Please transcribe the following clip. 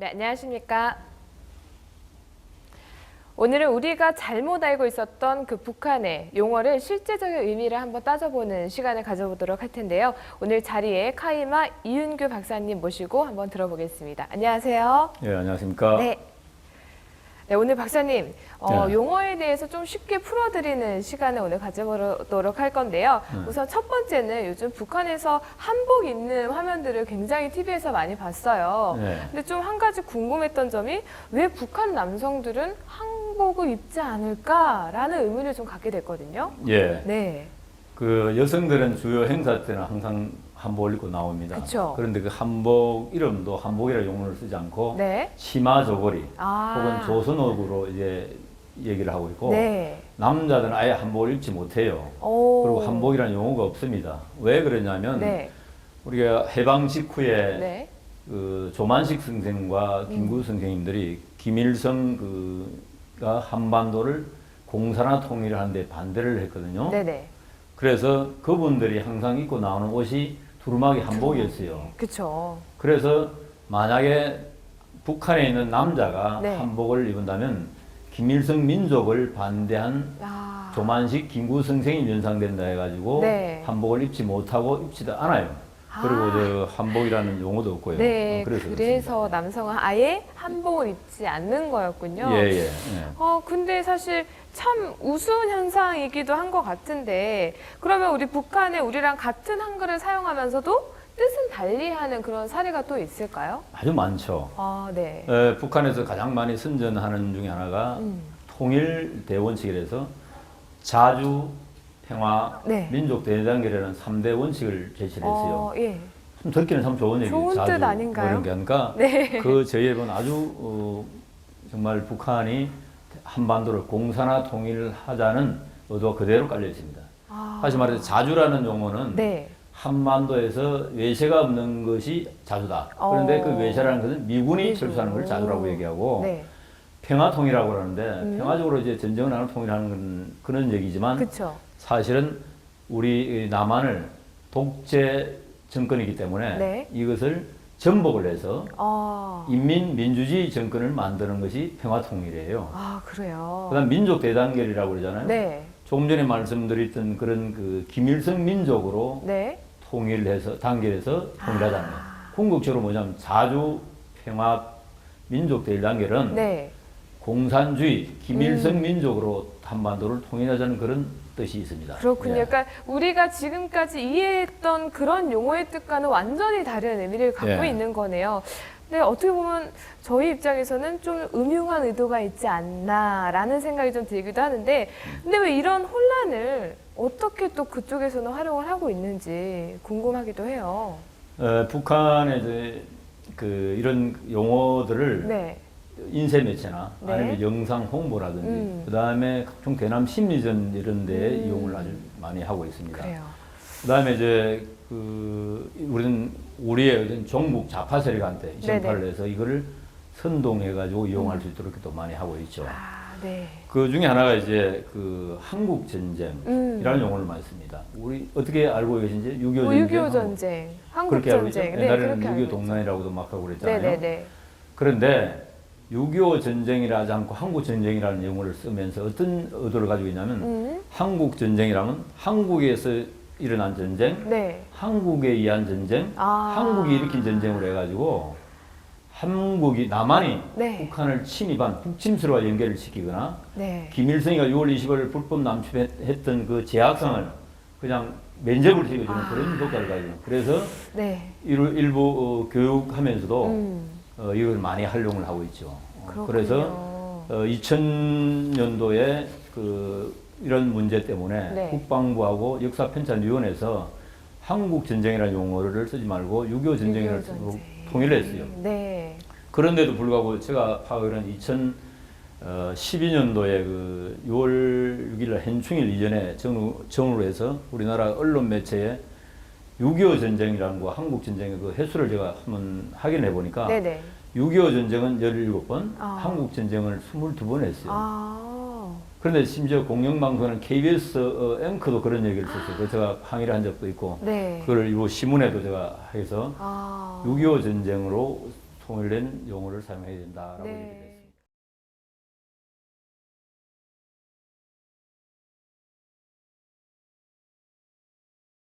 네, 안녕하십니까. 오늘은 우리가 잘못 알고 있었던 그 북한의 용어를 실제적인 의미를 한번 따져보는 시간을 가져보도록 할 텐데요. 오늘 자리에 카이마 이윤규 박사님 모시고 한번 들어보겠습니다. 안녕하세요. 예, 안녕하십니까. 네. 네, 오늘 박사님, 어, 네. 용어에 대해서 좀 쉽게 풀어드리는 시간을 오늘 가져보도록 할 건데요. 네. 우선 첫 번째는 요즘 북한에서 한복 입는 화면들을 굉장히 TV에서 많이 봤어요. 네. 근데 좀 한 가지 궁금했던 점이 왜 북한 남성들은 한복을 입지 않을까라는 의문을 좀 갖게 됐거든요. 예. 네. 그 여성들은 주요 행사 때는 항상 한복을 입고 나옵니다. 그쵸. 그런데 그 한복 이름도 한복이라 용어를 쓰지 않고 네. 치마 저고리 아. 혹은 조선옷으로 이제 얘기를 하고 있고 네. 남자들은 아예 한복을 입지 못해요. 오. 그리고 한복이라는 용어가 없습니다. 왜 그러냐면 네. 우리가 해방 직후에 네. 그 조만식 선생과 음. 김구 선생님들이 김일성 그가 한반도를 공산화 통일을 하는데 반대를 했거든요. 네네. 그래서 그분들이 항상 입고 나오는 옷이 두루마기 한복이었어요. 그쵸. 그래서 만약에 북한에 있는 남자가 네. 한복을 입은다면 김일성 민족을 반대한 아. 조만식 김구 선생이 연상된다 해가지고 네. 한복을 입지 못하고 입지도 않아요. 그리고 아. 저 한복이라는 용어도 없고요. 네, 어, 그래서 그래서, 남성은 아예 한복을 입지 않는 거였군요. 예, 예. 예. 어, 근데 사실 참 우스운 현상이기도 한 것 같은데, 그러면 우리 북한에 우리랑 같은 한글을 사용하면서도 뜻은 달리하는 그런 사례가 또 있을까요? 아주 많죠. 아, 네. 에, 북한에서 가장 많이 선전하는 중에 하나가 음. 통일 대원칙이라서 자주, 평화, 네. 민족 대단결이라는 3대 원칙을 제시를 했어요. 어, 예. 참 듣기는 참 좋은 얘기예요. 좋은 자주 뜻 아닌가요? 뭐 이런 게 하니까 네. 그 저희에는 아주 어, 정말 북한이 한반도를 공산화 통일을 하자는 의도가 그대로 깔려 있습니다. 아, 다시 말해서 자주라는 용어는 네. 한반도에서 외세가 없는 것이 자주다. 그런데 어. 그 외세라는 것은 미군이 미군. 철수하는 걸 자주라고 얘기하고 네. 평화통이라고 그러는데 음. 평화적으로 이제 전쟁을 하는 통일하는 건 그런 얘기지만 그쵸. 사실은 우리 남한을 독재 정권이기 때문에 네. 이것을 전복을 해서 아, 인민 민주주의 정권을 만드는 것이 평화통일이에요. 아 그래요. 그다음 민족 대단결이라고 그러잖아요. 네. 조금 전에 말씀드렸던 그런 그 김일성 민족으로 네. 통일해서 단결해서 통일하자는. 아. 궁극적으로 뭐냐면 자주 평화 민족 대단결은 네. 공산주의 김일성 음. 민족으로 한반도를 통일하자는 그런 뜻이 있습니다. 그렇군요. 예. 그러니까 우리가 지금까지 이해했던 그런 용어의 뜻과는 완전히 다른 의미를 갖고 예. 있는 거네요. 근데 어떻게 보면 저희 입장에서는 좀 음흉한 의도가 있지 않나라는 생각이 좀 들기도 하는데, 근데 왜 이런 혼란을 어떻게 또 그쪽에서는 활용을 하고 있는지 궁금하기도 해요. 어, 북한의 이제 그 이런 용어들을 네. 인쇄 매체나 네. 아니면 영상 홍보라든지 음. 그다음에 각종 대남 심리전 이런 데에 음. 이용을 아주 많이 하고 있습니다. 그래요. 그다음에 이제 그 우리는 우리의 어떤 종북 좌파 세력한테. 전파를 해서 이거를 선동해 가지고 이용할 수 있도록 또 많이 하고 있죠. 아, 네. 그 중에 하나가 이제 그 한국 전쟁이라는 음. 용어를 많이 씁니다. 우리 어떻게 알고 계신지 6.25 뭐 전쟁 6.25 전쟁, 한국 그렇게 알고 있죠. 전쟁. 네, 옛날에는 그렇게 알고 6.25 있죠. 동란이라고도 막 하고 그랬잖아요. 네네네. 그런데 6.25 전쟁이라 하지 않고 한국 전쟁이라는 용어를 쓰면서 어떤 의도를 가지고 있냐면 음. 한국 전쟁이라면 한국에서 일어난 전쟁, 네. 한국에 의한 전쟁, 아. 한국이 일으킨 전쟁으로 해가지고 한국이 남한이 네. 북한을 침입한 북침수와 연결을 시키거나 네. 김일성이가 6월 20일 불법 남침했던 그 제약상을 그냥 면접을 시켜주는 아. 그런 효과를 가지고 그래서 네. 일부, 일부 어, 교육하면서도 음. 어, 이걸 많이 활용을 하고 있죠. 어, 그렇군요. 그래서 어, 2000년도에 그 이런 문제 때문에 네. 국방부하고 역사편찬위원회에서 한국 전쟁이라는 용어를 쓰지 말고 6.25 전쟁이라는 6.25 식으로 전쟁. 통일을 했어요. 네. 그런데도 불구하고 제가 파악하기로는 2012년도에 그 6월 6일 현충일 이전에 전후, 전후로 해서 우리나라 언론 매체에 6.25 전쟁이라는 거 한국 전쟁의 그 횟수를 제가 한번 확인해 보니까 네네. 6.25 전쟁은 17번, 아. 한국 전쟁을 22번 했어요. 아. 그런데 심지어 공영방송은 KBS 어, 앵커도 그런 얘기를 썼어요. 그래서 제가 항의를 한 적도 있고, 네. 그걸 일부 신문에도 제가 해서 아. 6.25 전쟁으로 통일된 용어를 사용해야 된다라고 네. 얘기를 했습니다.